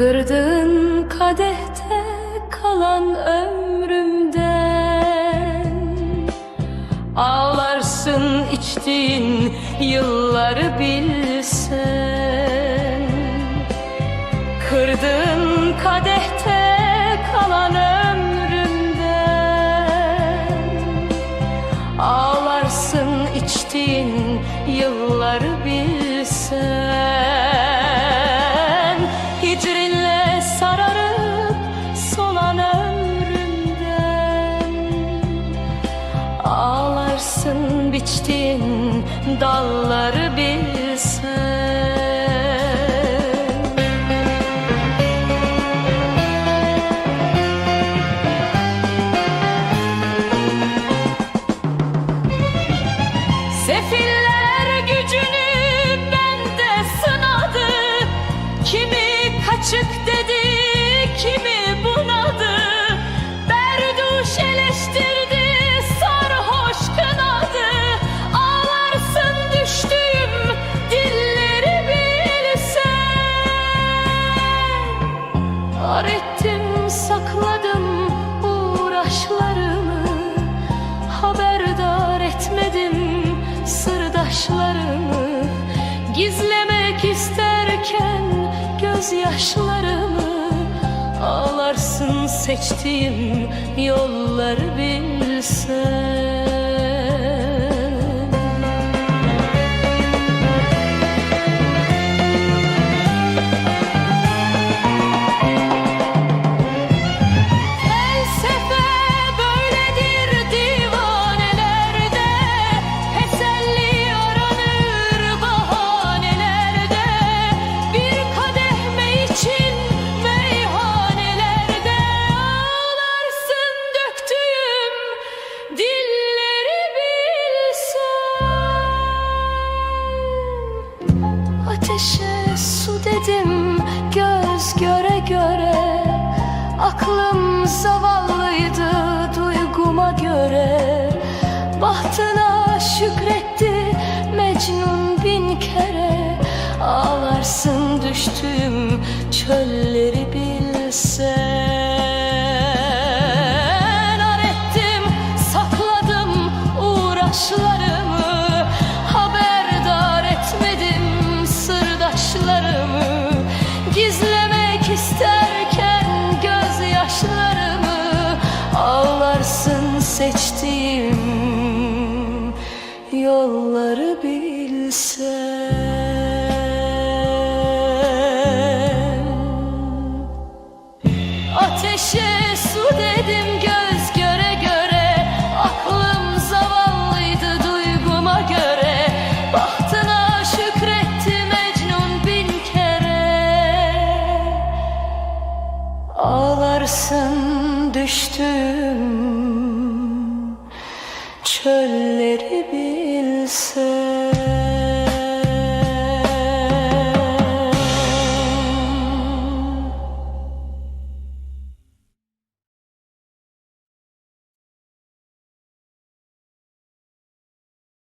Kırdığın kadehte kalan ömrümden. Ağlarsın içtiğin yılları bilsen. Kırdığın kadehte kalan ömrümden. Ağlarsın içtiğin yılları bilsen dalları bilsen. Sefiller Ar ettim, sakladım uğraşlarımı. Haberdar etmedim sırdaşlarımı. Gizlemek isterken gözyaşlarımı. Ağlarsın seçtiğim yolları bilsen şükretti Mecnun bin kere Ağlarsın düştüğüm çölleri bilsen. Ar ettim sakladım uğraşlarımı. Haberdar etmedim sırdaşlarımı. Gizlemek isterken gözyaşlarımı. Ağlarsın seçtiğim yolları bilsen Ateşe su dedim göz göre göre Aklım zavallıydı duyguma göre. Bahtına şükretti Mecnun bin kere. Ağlarsın düştüm çölleri bir se